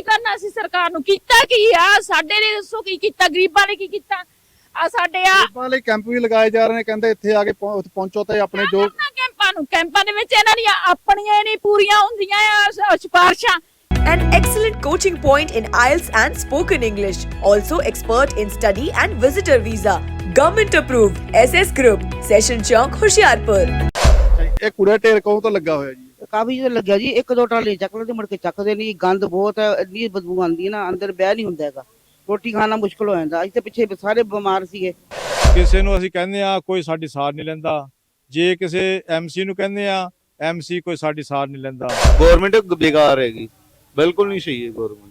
ਕੀ ਕਰਨਾ ਸੀ ਸਰਕਾਰ ਨੂੰ ਕੀਤਾ ਕੀ ਆ ਸਾਡੇ ਲਈ ਦੱਸੋ ਕੀ ਕੀਤਾ ਗਰੀਬਾਂ ਲਈ ਕੀ ਕੀਤਾ ਆ ਸਾਡੇ ਆ ਗਰੀਬਾਂ ਲਈ ਕੈਂਪ ਵੀ ਲਗਾਏ ਜਾ ਰਹੇ ਨੇ ਕਹਿੰਦੇ ਇੱਥੇ ਆ ਕੇ ਪਹੁੰ- ਪਹੁੰਚੋ ਤੇ ਆਪਣੇ ਜੋ ਕਰਨਾ ਕੈਂਪਾਂ ਨੂੰ ਕੈਂਪਾਂ ਦੇ ਵਿੱਚ ਇਹਨਾਂ ਦੀਆਂ ਆਪਣੀਆਂ ਹੀ ਨਹੀਂ ਪੂਰੀਆਂ ਹੁੰਦੀਆਂ ਆ ਸ- ਸਿਫਾਰਸ਼ਾਂ An excellent coaching point in IELTS and spoken English. Also expert in study and visitor visa. Government approved. SS Group. Session Chowk, Hoshiarpur. ਇਹ ਕੂੜਾ ਢੇਰ ਕਦੋਂ ਤੋਂ ਲੱਗਾ ਹੋਇਆ ਜੀ ਕਾਫੀ ਜਦੋਂ ਲੱਗਿਆ ਜੀ ਇੱਕ ਦੋ ਟਰਾਲੀ ਚੱਕ ਲੈਂਦੇ ਮੁੜ ਕੇ ਚੱਕਦੇ ਨਹੀਂ ਗੰਦ ਬਹੁਤ ਹੈ ਇੰਨੀ ਬਦਬੂ ਆਉਂਦੀ ਹੈ ਨਾ ਅੰਦਰ ਬਹਿ ਨਹੀਂ ਹੁੰਦਾ ਹੈਗਾ। ਰੋਟੀ ਖਾਣਾ ਮੁਸ਼ਕਲ ਹੋ ਜਾਂਦਾ ਅੱਜ ਤੇ ਪਿੱਛੇ ਸਾਰੇ ਬਿਮਾਰ ਸੀਗੇ। ਕਿਸੇ ਨੂੰ ਅਸੀਂ ਕਹਿੰਦੇ ਆ ਕੋਈ ਸਾਡੀ ਸਾਰ ਨਹੀਂ ਲੈਂਦਾ। ਜੇ ਕਿਸੇ ਐਮਸੀ ਨੂੰ ਕਹਿੰਦੇ ਆ ਐਮਸੀ ਕੋਈ ਸਾਡੀ ਸਾਰ ਨਹੀਂ ਲੈਂਦਾ। ਗਵਰਨਮੈਂਟ ਬੇਕਾਰ ਹੈਗੀ। ਬਿਲਕੁਲ ਨਹੀਂ ਸਹੀ ਹੈ ਗਵਰਨਮੈਂਟ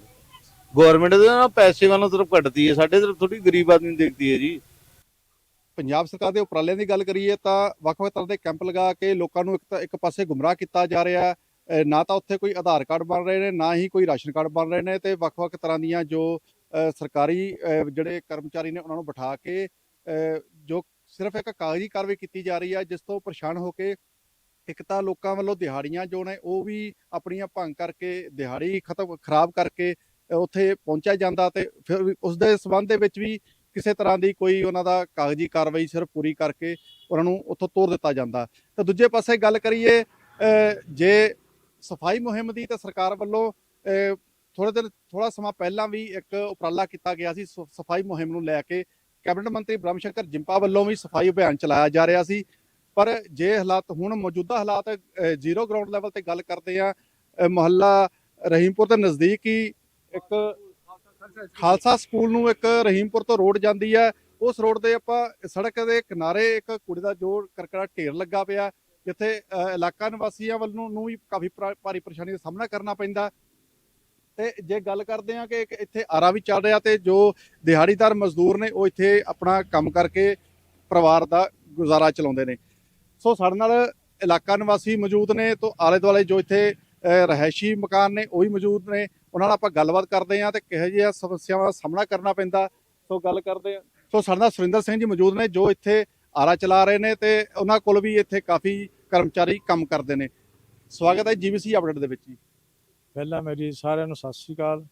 ਗਵਰਨਮੈਂਟ ਦੇ ਨਾ ਪੈਸੇ ਵੱਲੋਂ ਤਰਫ ਘਟਦੀ ਹੈ ਸਾਡੇ ਤਰਫ ਥੋੜੀ ਗਰੀਬ ਆਦਮੀ ਦੇਖਦੀ ਹੈ ਜੀ। ਪੰਜਾਬ ਸਰਕਾਰ ਦੇ ਉਪਰਾਲਿਆਂ ਦੀ ਗੱਲ ਕਰੀਏ ਤਾਂ ਵੱਖ-ਵੱਖ ਤਰ੍ਹਾਂ ਦੇ ਕੈਂਪ ਲਗਾ ਕੇ ਲੋਕਾਂ ਨੂੰ ਇੱਕ ਤਾਂ ਇੱਕ ਪਾਸੇ ਗੁੰਮਰਾਹ ਕੀਤਾ ਜਾ ਰਿਹਾ ਨਾ ਤਾਂ ਉੱਥੇ ਕੋਈ ਆਧਾਰ ਕਾਰਡ ਬਣ ਰਹੇ ਨੇ, ਨਾ ਹੀ ਕੋਈ ਰਾਸ਼ਨ ਕਾਰਡ ਬਣ ਰਹੇ ਨੇ ਤੇ ਵੱਖ-ਵੱਖ ਤਰ੍ਹਾਂ ਦੀਆਂ ਜੋ ਸਰਕਾਰੀ ਜਿਹੜੇ ਕਰਮਚਾਰੀ ਨੇ ਉਹਨਾਂ ਨੂੰ ਬਿਠਾ ਕੇ, ਅਹ ਜੋ ਸਿਰਫ ਇੱਕ ਕਾਗਜ਼ੀ ਕਾਰਵਾਈ ਕੀਤੀ ਜਾ ਰਹੀ ਹੈ, ਜਿਸ ਤੋਂ ਪਰੇਸ਼ਾਨ ਹੋ ਕੇ ਇੱਕ ਤਾਂ ਲੋਕਾਂ ਵੱਲੋਂ ਦਿਹਾੜੀਆਂ ਜੋ ਨੇ ਉਹ ਵੀ ਆਪਣੀਆਂ ਭੰਗ ਕਰਕੇ ਦਿਹਾੜੀ ਖਤਮ, ਖਰਾਬ ਕਰਕੇ ਉੱਥੇ ਪਹੁੰਚਿਆ ਜਾਂਦਾ ਤੇ ਫਿਰ ਵੀ ਉਸ ਦੇ ਸਬੰਧ ਦੇ ਵਿੱਚ ਵੀ ਕਿਸੇ ਤਰ੍ਹਾਂ ਦੀ ਕੋਈ ਉਹਨਾਂ ਦਾ ਕਾਗਜ਼ੀ ਕਾਰਵਾਈ ਸਿਰਫ ਪੂਰੀ ਕਰਕੇ ਉਹਨਾਂ ਨੂੰ ਉੱਥੋਂ ਤੋਰ ਦਿੱਤਾ ਜਾਂਦਾ। ਤਾਂ ਦੂਜੇ ਪਾਸੇ ਗੱਲ ਕਰੀਏ ਜੇ ਸਫ਼ਾਈ ਮੁਹਿੰਮ ਦੀ ਤਾਂ ਸਰਕਾਰ ਵੱਲੋਂ ਥੋੜੇ ਦਿਨ ਥੋੜਾ ਸਮਾਂ ਪਹਿਲਾਂ ਵੀ ਇੱਕ ਉਪਰਾਲਾ ਕੀਤਾ ਗਿਆ ਸੀ ਸਫ਼ਾਈ ਮੁਹਿੰਮ ਨੂੰ ਲੈ ਕੇ। ਕੈਬਨਿਟ ਮੰਤਰੀ ਬ੍ਰਹਮ ਸ਼ੰਕਰ ਜਿੰਪਾ ਵੱਲੋਂ ਵੀ ਸਫ਼ਾਈ ਅਭਿਆਨ ਚਲਾਇਆ ਜਾ ਰਿਹਾ ਸੀ। ਪਰ ਜੇ ਹਾਲਾਤ ਹੁਣ ਮੌਜੂਦਾ ਹਾਲਾਤ ਜ਼ੀਰੋ ਗਰਾਊਂਡ ਲੈਵਲ ਤੇ ਗੱਲ ਕਰਦੇ ਆ ਮੁਹੱਲਾ ਰਹੀਮਪੁਰ ਦੇ ਨਜ਼ਦੀਕ ਹੀ ਇੱਕ ਖਾਲਸਾ ਸਕੂਲ ਨੂੰ ਇੱਕ ਰਹੀਮਪੁਰ ਤੋਂ ਰੋਡ ਜਾਂਦੀ ਹੈ। ਉਸ ਰੋਡ ਤੇ ਆਪਾਂ ਸੜਕ ਦੇ ਕਿਨਾਰੇ ਇੱਕ ਕੁੜੀ ਦਾ ਜੋ ਕਰਕੜਾ ਢੇਰ ਲੱਗਾ ਪਿਆ। ਜਿੱਥੇ ਇਲਾਕਾ ਨਿਵਾਸੀਆਂ ਵੱਲੋਂ ਨੂੰ ਵੀ ਕਾਫੀ ਭਾਰੀ ਪਰੇਸ਼ਾਨੀ ਦਾ ਸਾਹਮਣਾ ਕਰਨਾ ਪੈਂਦਾ। ਤੇ ਜੇ ਗੱਲ ਕਰਦੇ ਆ ਕਿ ਇੱਕ ਇੱਥੇ ਆਰਾ ਵੀ ਚੱਲ ਰਿਹਾ ਤੇ ਜੋ ਦਿਹਾੜੀਦਾਰ ਮਜ਼ਦੂਰ ਨੇ ਉਹ ਇੱਥੇ ਆਪਣਾ ਕੰਮ ਕਰਕੇ ਪਰਿਵਾਰ ਦਾ ਗੁਜ਼ਾਰਾ ਚਲਾਉਂਦੇ ਨੇ। ਸੋ ਸਾਡੇ ਨਾਲ ਇਲਾਕਾ ਨਿਵਾਸੀ ਮੌਜੂਦ ਨੇ। ਤੋਂ ਆਲੇ ਦੁਆਲੇ ਜੋ ਇੱਥੇ ਅਹ, ਰਿਹਾਇਸ਼ੀ ਮਕਾਨ ਨੇ ਉਹੀ ਮੌਜੂਦ ਨੇ। ਉਹਨਾਂ ਨਾਲ ਆਪਾਂ ਗੱਲਬਾਤ ਕਰਦੇ ਹਾਂ ਤੇ ਕਿਹੋ ਜਿਹੀਆਂ ਸਮੱਸਿਆਵਾਂ ਦਾ ਸਾਹਮਣਾ ਕਰਨਾ ਪੈਂਦਾ। ਸੋ ਗੱਲ ਕਰਦੇ ਹਾਂ। ਸੋ ਸਾਡੇ ਨਾਲ ਸੁਰਿੰਦਰ ਸਿੰਘ ਜੀ ਮੌਜੂਦ ਨੇ ਜੋ ਇੱਥੇ ਆਰਾ ਚਲਾ ਰਹੇ ਨੇ ਤੇ ਉਹਨਾਂ ਕੋਲ ਵੀ ਇੱਥੇ ਕਾਫੀ ਕਰਮਚਾਰੀ ਕੰਮ ਕਰਦੇ ਨੇ। ਸਵਾਗਤ ਹੈ ਜੀਬੀਸੀ ਅਪਡੇਟ ਦੇ ਵਿੱਚ ਜੀ। ਪਹਿਲਾਂ ਮੇਰੀ ਸਾਰਿਆਂ ਨੂੰ ਸਤਿ ਸ੍ਰੀ ਅਕਾਲ।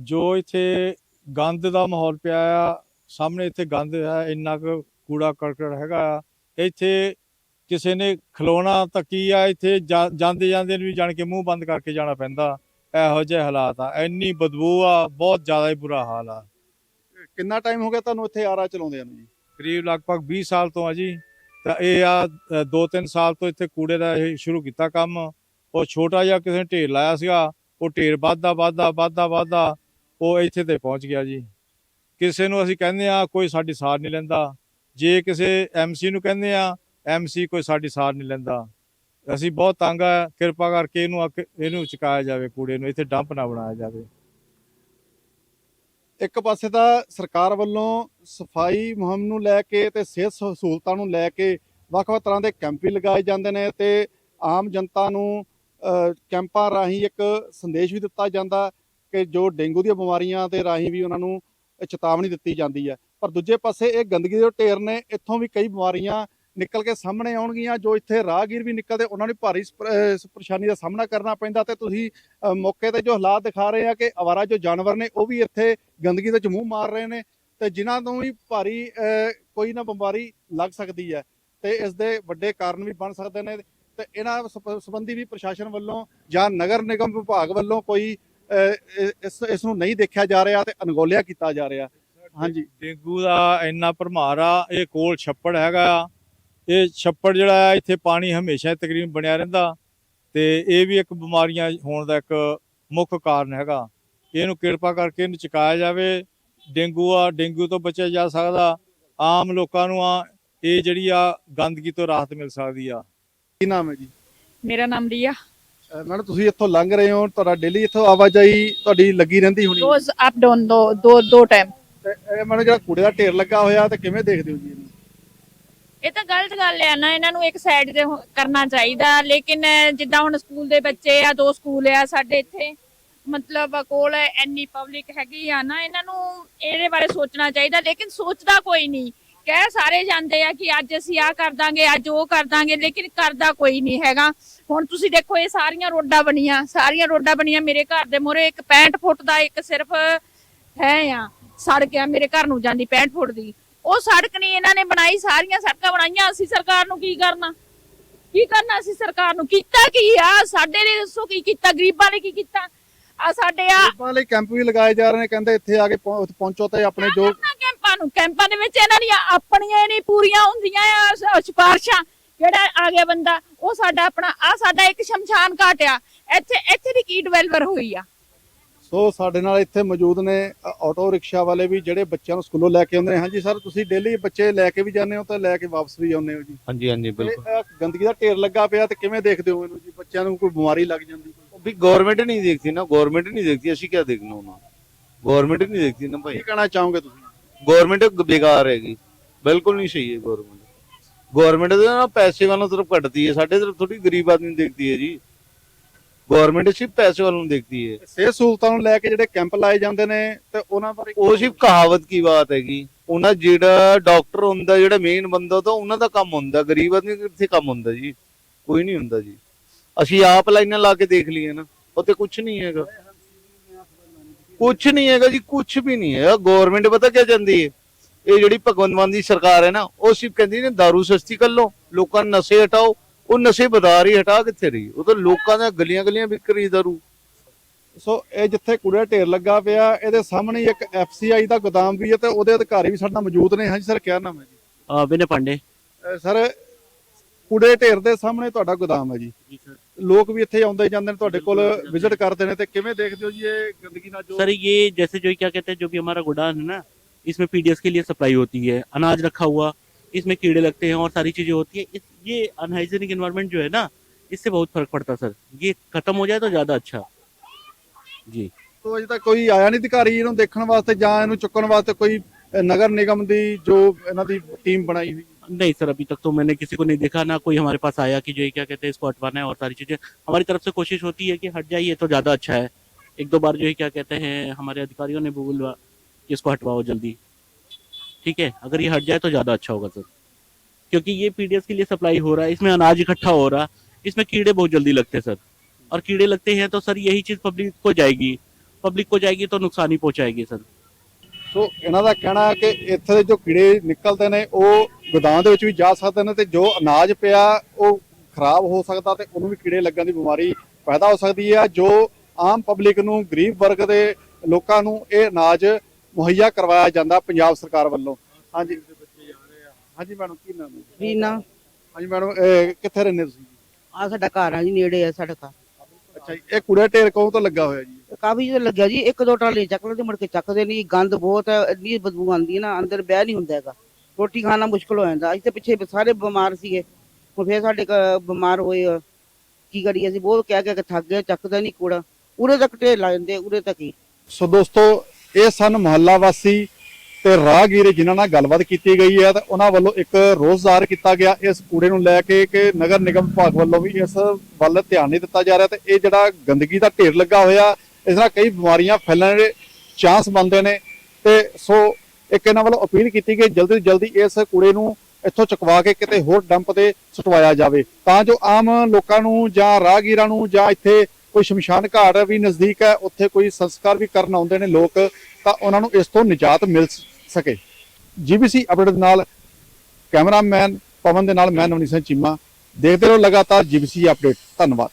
ਜੋ ਇੱਥੇ ਗੰਦ ਦਾ ਮਾਹੌਲ ਪਿਆ ਆ ਸਾਹਮਣੇ ਇੱਥੇ ਗੰਦ ਹੈ ਇੰਨਾ ਕੁ ਕੂੜਾ ਕਰਕਟ ਹੈਗਾ ਆ। ਇੱਥੇ ਕਿਸੇ ਨੇ ਖਲੋਣਾ ਤਾਂ ਕੀ ਆ ਇੱਥੇ ਜਾਂਦੇ ਜਾਂਦੇ ਨੂੰ ਵੀ ਜਾਣ ਕੇ ਮੂੰਹ ਬੰਦ ਕਰਕੇ ਜਾਣਾ ਪੈਂਦਾ। ਇਹੋ ਜਿਹੇ ਹਾਲਾਤ ਆ। ਇੰਨੀ ਬਦਬੂ ਆ ਬਹੁਤ ਜ਼ਿਆਦਾ ਹੀ ਬੁਰਾ ਹਾਲ ਆ। ਕਿੰਨਾ ਟਾਈਮ ਹੋ ਗਿਆ ਤੁਹਾਨੂੰ ਇੱਥੇ ਆਰਾ ਚਲਾਉਂਦਿਆਂ ਨੂੰ ਜੀ? ਕਰੀਬ ਲਗਭਗ 20 ਸਾਲ ਤੋਂ ਆ ਜੀ। ਤਾਂ ਇਹ ਆ 2-3 ਸਾਲ ਤੋਂ ਇੱਥੇ ਕੂੜੇ ਦਾ ਇਹ ਸ਼ੁਰੂ ਕੀਤਾ ਕੰਮ। ਉਹ ਛੋਟਾ ਜਿਹਾ ਕਿਸੇ ਨੇ ਢੇਰ ਲਾਇਆ ਸੀਗਾ। ਉਹ ਢੇਰ ਵੱਧਦਾ ਵੱਧਦਾ ਵੱਧਦਾ ਵੱਧਦਾ। ਉਹ ਇੱਥੇ ਤੇ ਪਹੁੰਚ ਗਿਆ ਜੀ। ਕਿਸੇ ਨੂੰ ਅਸੀਂ ਕਹਿੰਦੇ ਆ ਕੋਈ ਸਾਡੀ ਸਾਰ ਨਹੀਂ ਲੈਂਦਾ। ਜੇ ਕਿਸੇ ਐਮਸੀ ਨੂੰ ਕਹਿੰਦੇ ਆ ਐਮਸੀ ਕੋਈ ਸਾਡੀ ਸਾਰ ਨਹੀਂ ਲੈਂਦਾ। ਅਸੀਂ ਬਹੁਤ ਤੰਗ ਆ ਕਿਰਪਾ ਕਰਕੇ ਇਹਨੂੰ ਇਹਨੂੰ ਚੁਕਾਇਆ ਜਾਵੇ ਕੂੜੇ ਨੂੰ ਇੱਥੇ ਡੰਪ ਨਾ ਬਣਾਇਆ ਜਾਵੇ। ਇੱਕ ਪਾਸੇ ਤਾਂ ਸਰਕਾਰ ਵੱਲੋਂ ਸਫ਼ਾਈ ਮੁਹਿੰਮ ਨੂੰ ਲੈ ਕੇ ਤੇ ਸਿਹਤ ਸਹੂਲਤਾਂ ਨੂੰ ਲੈ ਕੇ ਵੱਖ-ਵੱਖ ਤਰ੍ਹਾਂ ਦੇ ਕੈਂਪ ਵੀ ਲਗਾਏ ਜਾਂਦੇ ਨੇ ਤੇ ਆਮ ਜਨਤਾ ਨੂੰ ਅਹ, ਕੈਂਪਾਂ ਰਾਹੀਂ ਇੱਕ ਸੰਦੇਸ਼ ਵੀ ਦਿੱਤਾ ਜਾਂਦਾ ਕਿ ਜੋ ਡੇਂਗੂ ਦੀਆਂ ਬਿਮਾਰੀਆਂ ਦੇ ਰਾਹੀਂ ਵੀ ਉਹਨਾਂ ਨੂੰ ਚੇਤਾਵਨੀ ਦਿੱਤੀ ਜਾਂਦੀ ਹੈ। ਪਰ ਦੂਜੇ ਪਾਸੇ ਇਹ ਗੰਦਗੀ ਦੇ ਢੇਰ ਨੇ ਇੱਥੋਂ ਵੀ ਕਈ ਬਿਮਾਰੀਆਂ ਨਿਕਲ ਕੇ ਸਾਹਮਣੇ ਆਉਣਗੀਆਂ ਜੋ ਇੱਥੇ ਰਾਹਗੀਰ ਵੀ ਨਿਕਲਦੇ ਉਹਨਾਂ ਨੂੰ ਭਾਰੀ ਪਰੇਸ਼ਾਨੀ ਦਾ ਸਾਹਮਣਾ ਕਰਨਾ ਪੈਂਦਾ ਤੇ ਤੁਸੀਂ ਮੌਕੇ ਤੇ ਜੋ ਹਾਲਾਤ ਦਿਖਾ ਰਹੇ ਆ ਕਿ ਅਵਾਰਾ ਜੋ ਜਾਨਵਰ ਨੇ ਉਹ ਵੀ ਇੱਥੇ ਗੰਦਗੀ ਦੇ ਵਿੱਚ ਮੂੰਹ ਮਾਰ ਰਹੇ ਨੇ ਤੇ ਜਿਨ੍ਹਾਂ ਨੂੰ ਵੀ ਭਾਰੀ ਕੋਈ ਨਾ ਬਿਮਾਰੀ ਲੱਗ ਸਕਦੀ ਹੈ ਤੇ ਇਸ ਦੇ ਵੱਡੇ ਕਾਰਨ ਵੀ ਬਣ ਸਕਦੇ ਨੇ ਤੇ ਇਹਨਾਂ ਸਬ- ਸੰਬੰਧੀ ਵੀ ਪ੍ਰਸ਼ਾਸਨ ਵੱਲੋਂ ਜਾਂ ਨਗਰ ਨਿਗਮ ਵਿਭਾਗ ਵੱਲੋਂ ਕੋਈ ਇਸ ਇਸ ਨੂੰ ਨਹੀਂ ਦੇਖਿਆ ਜਾ ਰਿਹਾ ਤੇ ਅਣਗੌਲਿਆ ਕੀਤਾ ਜਾ ਰਿਹਾ। ਹਾਂਜੀ। ਡੇਂਗੂ ਦਾ ਇੰਨਾ ਭਰਮਾਰ ਆ ਇਹ ਕੋਲ ਛੱਪੜ ਹੈਗਾ ਇਹ ਛੱਪੜ ਜਿਹੜਾ ਆ ਇੱਥੇ ਪਾਣੀ ਹਮੇਸ਼ਾ ਤਕਰੀਬਨ ਬਣਿਆ ਰਹਿੰਦਾ ਤੇ ਇਹ ਵੀ ਇੱਕ ਬਿਮਾਰੀਆਂ ਹੋਣ ਦਾ ਇੱਕ ਮੁੱਖ ਕਾਰਨ ਹੈਗਾ। ਇਹਨੂੰ ਕਿਰਪਾ ਕਰਕੇ ਇਹਨੂੰ ਚੁਕਾਇਆ ਜਾਵੇ। ਡੇਂਗੂ ਆ ਡੇਂਗੂ ਤੋਂ ਬਚਿਆ ਜਾ ਸਕਦਾ। ਆਮ ਲੋਕਾਂ ਨੂੰ ਆ ਇਹ ਜਿਹੜੀ ਆ ਗੰਦਗੀ ਤੋਂ ਰਾਹਤ ਮਿਲ ਸਕਦੀ ਆ। ਕੀ ਨਾਮ ਹੈ ਜੀ? ਮੇਰਾ ਨਾਮ ਰੀਆ। ਮੈਡਮ ਤੁਸੀਂ ਇੱਥੋਂ ਲੰਘ ਰਹੇ ਹੋ ਤੁਹਾਡਾ ਡੇਲੀ ਇੱਥੋਂ ਆਵਾਜਾਈ ਤੁਹਾਡੀ ਲੱਗੀ ਰਹਿੰਦੀ ਹੋਣੀ? ਰੋਜ਼ ਅਪ ਡਾਊਨ ਦੋ ਦੋ ਟਾਈਮ ਮੈਡਮ ਜਿਹੜਾ ਕੂੜੇ ਦਾ ਢੇਰ ਲੱਗਾ ਹੋਇਆ ਤੇ ਕਿਵੇਂ ਦੇਖਦੇ ਹੋ ਜੀ ਇਹ ਤਾਂ ਗਲਤ ਗੱਲ ਹੈ ਨਾ, ਇਹਨਾਂ ਨੂੰ ਇੱਕ ਸਾਈਡ ਤੇ ਹੋ- ਕਰਨਾ ਚਾਹੀਦਾ। ਲੇਕਿਨ ਜਿੱਦਾਂ ਹੁਣ ਸਕੂਲ ਦੇ ਬੱਚੇ ਆ, ਦੋ ਸਕੂਲ ਆ ਸਾਡੇ ਇੱਥੇ, ਮਤਲਬ ਕੋਲ ਇੰਨੀ ਪਬਲਿਕ ਹੈਗੀ ਆ ਨਾ, ਇਹਨਾਂ ਨੂੰ ਇਹਦੇ ਬਾਰੇ ਸੋਚਣਾ ਚਾਹੀਦਾ। ਲੇਕਿਨ ਸੋਚਦਾ ਕੋਈ ਨਹੀਂ। ਕਹਿ ਸਾਰੇ ਜਾਂਦੇ ਆ ਕਿ ਅੱਜ ਅਸੀਂ ਆ ਕਰ ਦਾਂਗੇ, ਅੱਜ ਉਹ ਕਰ ਦਾਂਗੇ, ਲੇਕਿਨ ਕਰਦਾ ਕੋਈ ਨਹੀਂ ਹੈਗਾ। ਹੁਣ ਤੁਸੀਂ ਦੇਖੋ, ਇਹ ਸਾਰੀਆਂ ਰੋਡਾਂ ਬਣੀਆਂ, ਸਾਰੀਆਂ ਰੋਡਾਂ ਬਣੀਆਂ ਮੇਰੇ ਘਰ ਦੇ ਮੂਹਰੇ ਇੱਕ 65 ਫੁੱਟ ਦਾ ਇੱਕ ਸਿਰਫ ਹੈ ਆ, ਸੜਕ ਆ ਮੇਰੇ ਘਰ ਨੂੰ ਜਾਂਦੀ 65 ਫੁੱਟ ਦੀ। ਉਹ ਸੜਕ ਨਹੀਂ ਇਹਨਾਂ ਨੇ ਬਣਾਈ ਸਾਰੀਆਂ ਸੜਕਾਂ ਬਣਾਈਆਂ ਅਸੀਂ ਸਰਕਾਰ ਨੂੰ ਕੀ ਕਰਨਾ? ਕੀ ਕਰਨਾ ਅਸੀਂ ਸਰਕਾਰ ਨੂੰ? ਕੀਤਾ ਕੀ ਆ? ਸਾਡੇ ਲਈ ਦੱਸੋ ਕੀ ਕੀਤਾ? ਗਰੀਬਾਂ ਲਈ ਕੀ ਕੀਤਾ? ਆ ਸਾਡੇ ਆ ਗਰੀਬਾਂ ਲਈ ਕੈਂਪ ਵੀ ਲਗਾਏ ਜਾ ਰਹੇ ਨੇ ਕਹਿੰਦੇ ਇੱਥੇ ਆ ਕੇ ਪਹੁੰਚੋ ਤੇ ਆਪਣੇ ਜੋ ਕੈਂਪਾਂ ਨੂੰ? ਕੈਂਪਾਂ ਦੇ ਵਿੱਚ ਇਹਨਾਂ ਦੀਆਂ ਆਪਣੀਆਂ ਹੀ ਨਹੀਂ ਪੂਰੀਆਂ ਹੁੰਦੀਆਂ ਆ ਸਿਫਾਰਸ਼ਾਂ। ਜਿਹੜਾ ਆ ਗਿਆ ਬੰਦਾ ਉਹ ਸਾਡਾ ਆਪਣਾ ਆ ਸਾਡਾ ਇੱਕ ਸ਼ਮਸ਼ਾਨ ਘਾਟ ਆ। ਇੱਥੇ ਇੱਥੇ ਦੀ ਕੀ ਡਿਵੈਲਪਰ ਹੋਈ ਆ? ਸੋ ਸਾਡੇ ਨਾਲ ਇੱਥੇ ਮੌਜੂਦ ਨੇ ਆਟੋ ਰਿਕਸ਼ਾ ਵਾਲੇ ਵੀ ਜਿਹੜੇ ਬੱਚਿਆਂ ਨੂੰ ਸਕੂਲੋਂ ਲੈ ਕੇ ਆਉਂਦੇ ਨੇ। ਹਾਂਜੀ ਸਰ ਤੁਸੀਂ ਡੇਲੀ ਬੱਚੇ ਲੈ ਕੇ ਵੀ ਜਾਂਦੇ ਹੋ ਤਾਂ ਲੈ ਕੇ ਵਾਪਸ ਵੀ ਆਉਂਦੇ ਹੋ ਜੀ? ਹਾਂਜੀ ਹਾਂਜੀ ਬਿਲਕੁਲ। ਇਹ, ਗੰਦਗੀ ਦਾ ਢੇਰ ਲੱਗਾ ਪਿਆ ਤੇ ਕਿਵੇਂ ਦੇਖਦੇ ਹੋ ਇਹਨੂੰ ਜੀ? ਬੱਚਿਆਂ ਨੂੰ ਕੋਈ ਬਿਮਾਰੀ ਲੱਗ ਜਾਂਦੀ ਕੋਈ? अभी गवर्नमेंट नहीं देखती ना गवर्नमेंट नहीं देखती ऐसी क्या देखना होना गवर्नमेंट नहीं देखती ना भाई ਕੀ ਕਹਿਣਾ ਚਾਹੋਗੇ ਤੁਸੀਂ? ਗਵਰਨਮੈਂਟ ਬੇਕਾਰ ਹੈਗੀ। ਬਿਲਕੁਲ ਨਹੀਂ ਸਹੀ ਹੈ ਗਵਰਨਮੈਂਟ ਗਵਰਨਮੈਂਟ ਦੇ ਨਾ ਪੈਸੇ ਵਾਲਾ ਤਰਫ ਕੱਟਦੀ ਹੈ। ਸਾਡੇ ਤਰਫ ਥੋੜੀ ਗਰੀਬ ਆਦਮੀ ਦੇਖਦੀ ਹੈ ਜੀ। ਗਵਰਨਮੈਂਟ ਸਿਰਫ ਪੈਸੇ ਵੱਲ ਨੂੰ ਦੇਖਦੀ ਹੈ। ਸਿਹਤ ਸਹੂਲਤਾਂ ਨੂੰ ਲੈ ਕੇ ਜਿਹੜੇ ਕੈਂਪ ਲਾਏ ਜਾਂਦੇ ਨੇ ਤੇ ਉਹਨਾਂ ਬਾਰੇ ਉਹ ਸਿਰਫ ਕਹਾਵਤ ਕੀ ਬਾਤ ਹੈਗੀ? ਉਹਨਾਂ ਜਿਹੜਾ ਡਾਕਟਰ ਹੁੰਦਾ ਜਿਹੜਾ ਮੇਨ ਬੰਦਾ ਤਾਂ ਉਹਨਾਂ ਦਾ ਕੰਮ ਹੁੰਦਾ। ਗਰੀਬ ਆਦਮੀ ਕਿੱਥੇ ਕੰਮ ਹੁੰਦਾ ਜੀ? ਕੋਈ ਨਹੀਂ ਹੁੰਦਾ ਜੀ। ਅਸੀਂ ਆਪ ਲਾਈਨਾਂ ਲਾ ਕੇ ਦੇਖ ਲਈਏ ਨਾ। ਉੱਤੇ ਕੁਝ ਨਹੀਂ ਹੈਗਾ। ਕੁਝ ਨਹੀਂ ਹੈਗਾ ਜੀ ਕੁਝ ਵੀ ਨਹੀਂ ਹੈ ਗਵਰਨਮੈਂਟ ਪਤਾ ਕੀ ਜਾਂਦੀ ਹੈ? ਇਹ ਜਿਹੜੀ ਭਗਵੰਤ ਮਾਨ ਦੀ ਸਰਕਾਰ ਹੈ ਨਾ ਉਹ ਸਿਰਫ ਕਹਿੰਦੀ ਨੇ दारू ਸਸਤੀ ਕਰ ਲਓ ਲੋਕਾਂ ਨੂੰ ਨਸ਼ੇ ਹਟਾਓ ਉਹ ਨਸ਼ੇ ਬਾਜ਼ਾਰ ਹੀ ਹਟਾ ਕਿੱਥੇ ਰਹੀ ਉਹ ਤਾਂ ਲੋਕਾਂ ਦੀਆਂ ਗਲੀਆਂ ਗਲੀਆਂ ਵਿਕ ਰਹੀ दारू ਸੋ ਇਹ ਜਿੱਥੇ ਕੂੜੇ ਢੇਰ ਲੱਗਾ ਪਿਆ ਇਹਦੇ ਸਾਹਮਣੇ ਹੀ ਇੱਕ ਐਫਸੀਆਈ ਦਾ ਗੋਦਾਮ ਵੀ ਹੈ ਤੇ ਉਹਦੇ ਅਧਿਕਾਰੀ ਵੀ ਸਾਡੇ ਨਾਲ ਮੌਜੂਦ ਨੇ ਹਾਂਜੀ ਸਰ ਕਿਆ ਨਾਮ ਹੈ ਜੀ अ, विनय पांडे ਅ, ਸਰ ਕੂੜੇ ਢੇਰ ਦੇ ਸਾਹਮਣੇ ਤੁਹਾਡਾ ਗੋਦਾਮ ਹੈ ਜੀ जी सर ਲੋਕ ਵੀ ਇੱਥੇ ਆਉਂਦੇ ਜਾਂਦੇ ਨੇ ਤੁਹਾਡੇ ਕੋਲ ਵਿਜ਼ਿਟ ਕਰਦੇ ਨੇ ਤੇ ਕਿਵੇਂ ਦੇਖਦੇ ਹੋ ਜੀ ਇਹ ਗੰਦਗੀ ਨਾਲ ਜੋ सर ये जैसे जो क्या कहते हैं जो भी हमारा गोडाउन है ना इसमें पीडीएस के लिए सप्लाई होती है अनाज रखा हुआ इसमें कीड़े लगते हैं और सारी चीजें होती है इस ये अनहाइजीनिक एनवायरनमेंट जो है ना इससे बहुत फर्क पड़ता है सर ये खत्म हो जाए तो ज्यादा अच्छा जी ਤੋਂ ਅਜੇ ਤੱਕ ਕੋਈ ਆਇਆ ਨਹੀਂ ਅਧਿਕਾਰੀ ਇਹਨੂੰ ਦੇਖਣ ਵਾਸਤੇ ਜਾਂ ਇਹਨੂੰ ਚੁੱਕਣ ਵਾਸਤੇ ਕੋਈ ਅ, ਨਗਰ ਨਿਗਮ ਦੀ ਜੋ ਇਹਨਾਂ ਦੀ ਟੀਮ ਬਣਾਈ ਹੋਈ नहीं सर अभी तक तो मैंने किसी को नहीं देखा ना कोई हमारे पास आया कि जो ये क्या कहते हैं इसको हटवाना है और सारी चीजें हमारी तरफ से कोशिश होती है कि हट जाइए तो ज्यादा अच्छा है एक दो बार जो है क्या कहते हैं हमारे अधिकारियों ने भी बोलवा कि इसको हटवाओ जल्दी ठीक है अगर ये हट जाए तो ज्यादा अच्छा होगा सर क्योंकि ये पीडीएस के लिए सप्लाई हो रहा है इसमें अनाज इकट्ठा हो रहा इसमें कीड़े बहुत जल्दी लगते हैं सर और कीड़े लगते हैं तो सर यही चीज पब्लिक को जाएगी पब्लिक को जाएगी तो नुकसान ही पहुंचाएगी सर ਸੋ ਇਹਨਾਂ ਦਾ ਕਹਿਣਾ ਹੈ ਕਿ ਇੱਥੇ ਦੇ ਜੋ ਕੀੜੇ ਨਿਕਲਦੇ ਨੇ ਉਹ ਗੋਦਾਮ ਦੇ ਵਿੱਚ ਵੀ ਜਾ ਸਕਦੇ ਨੇ ਤੇ ਜੋ ਅਨਾਜ ਪਿਆ ਉਹ ਖਰਾਬ ਹੋ ਸਕਦਾ ਤੇ ਉਹਨੂੰ ਵੀ ਕੀੜੇ ਲੱਗਣ ਦੀ ਬਿਮਾਰੀ ਪੈਦਾ ਹੋ ਸਕਦੀ ਹੈ ਜੋ ਆਮ ਪਬਲਿਕ ਨੂੰ ਗਰੀਬ ਵਰਗ ਦੇ ਲੋਕਾਂ ਨੂੰ ਇਹ ਅਨਾਜ ਮੁਹੱਈਆ ਕਰਵਾਇਆ ਜਾਂਦਾ ਪੰਜਾਬ ਸਰਕਾਰ ਵੱਲੋਂ। ਹਾਂਜੀ। ਹਾਂਜੀ ਮੈਡਮ ਕੀ ਨਾਮ ਹੈ? ਰੀਨਾ ਹਾਂਜੀ ਮੈਡਮ ਕਿੱਥੇ ਰਹਿੰਦੇ ਤੁਸੀਂ? ਆ ਸਾਡਾ ਘਰ ਆ ਜੀ ਨੇੜੇ ਆ ਸਾਡਾ ਘਰ। ਅੱਛਾ ਜੀ ਇਹ ਕੂੜੇ ਢੇਰ ਕਦੋਂ ਤੋਂ ਲੱਗਾ ਹੋਇਆ ਜੀ? ਕਾਫੀ ਜਦੋਂ ਲੱਗਿਆ ਜੀ ਇੱਕ ਦੋ ਟਰਾਲੀ ਚੱਕ ਲੈਂਦੇ ਮੁੜ ਕੇ ਚੱਕਦੇ ਨਹੀਂ ਗੰਦ ਬਹੁਤ ਹੈ ਇੰਨੀ ਬਦਬੂ ਆਉਂਦੀ ਹੈ ਨਾ ਅੰਦਰ ਬਹਿ ਨਹੀਂ ਹੁੰਦਾ ਹੈਗਾ। ਰੋਟੀ ਖਾਣਾ ਮੁਸ਼ਕਲ ਹੋ ਜਾਂਦਾ ਅੱਜ ਤੇ ਪਿੱਛੇ ਸਾਰੇ ਬਿਮਾਰ ਸੀਗੇ। ਹੁਣ ਫੇਰ ਸਾਡੇ ਬਿਮਾਰ ਹੋਏ। ਕੀ ਕਰੀਏ ਅਸੀਂ ਬਹੁਤ ਕਹਿ ਕਹਿ ਕੇ ਥੱਕ ਗਏ ਚੱਕਦਾ ਨਹੀਂ ਕੂੜਾ। ਉਰੇ ਤੱਕ ਢੇਰ ਲਾ ਜਾਂਦੇ ਉਰੇ ਤੱਕ ਹੀ। ਸੋ ਦੋਸਤੋ ਇਹ ਸਨ ਮੁਹੱਲਾ ਵਾਸੀ ਤੇ ਰਾਹਗੀਰ ਜਿਨ੍ਹਾਂ ਨਾਲ ਗੱਲਬਾਤ ਕੀਤੀ ਗਈ ਹੈ ਤੇ ਉਹਨਾਂ ਵੱਲੋਂ ਇੱਕ ਰੋਜ਼ਗਾਰ ਕੀਤਾ ਗਿਆ। ਇਸ ਕੂੜੇ ਨੂੰ ਲੈ ਕੇ ਕਿ ਨਗਰ ਨਿਗਮ ਵਿਭਾਗ ਵੱਲੋਂ ਵੀ ਇਸ ਵੱਲ ਧਿਆਨ ਨਹੀਂ ਦਿੱਤਾ ਜਾ ਰਿਹਾ ਤੇ ਇਹ ਜਿਹੜਾ ਗੰਦਗੀ ਦਾ ਢੇਰ ਲੱਗਾ ਹੋਇਆ, ਇਸ ਨਾਲ ਕਈ ਬਿਮਾਰੀਆਂ ਫੈਲਣ ਦੇ ਚਾਂਸ ਬਣਦੇ ਨੇ। ਤੇ ਸੋ ਇੱਕ ਇਹਨਾਂ ਵੱਲੋਂ ਅਪੀਲ ਕੀਤੀ ਗਈ, ਜਲਦੀ ਤੋਂ ਜਲਦੀ ਇਸ ਕੂੜੇ ਨੂੰ ਇੱਥੋਂ ਚੁਕਵਾ ਕੇ ਕਿਤੇ ਹੋਰ ਡੰਪ ਤੇ ਸੁਟਵਾਇਆ ਜਾਵੇ। ਤਾਂ ਜੋ ਆਮ ਲੋਕਾਂ ਨੂੰ ਜਾਂ ਰਾਹਗੀਰਾਂ ਨੂੰ ਜਾਂ ਇੱਥੇ ਕੋਈ ਸ਼ਮਸ਼ਾਨ ਘਾਟ ਵੀ ਨਜ਼ਦੀਕ ਹੈ, ਉੱਥੇ ਕੋਈ ਸੰਸਕਾਰ ਵੀ ਕਰਨ ਆਉਂਦੇ ਨੇ ਲੋਕ, ਤਾਂ ਉਹਨਾਂ ਨੂੰ ਇਸ ਤੋਂ ਨਿਜਾਤ ਮਿਲ ਸ- ਸਕੇ। ਜੀਬੀਸੀ ਅਪਡੇਟ ਨਾਲ ਕੈਮਰਾਮੈਨ ਪਵਨ ਦੇ ਨਾਲ ਮੈਂ ਨਵਨੀਤ ਸਿੰਘ ਚੀਮਾ। ਦੇਖਦੇ ਰਹੋ ਲਗਾਤਾਰ ਜੀਬੀਸੀ ਅਪਡੇਟ ਧੰਨਵਾਦ।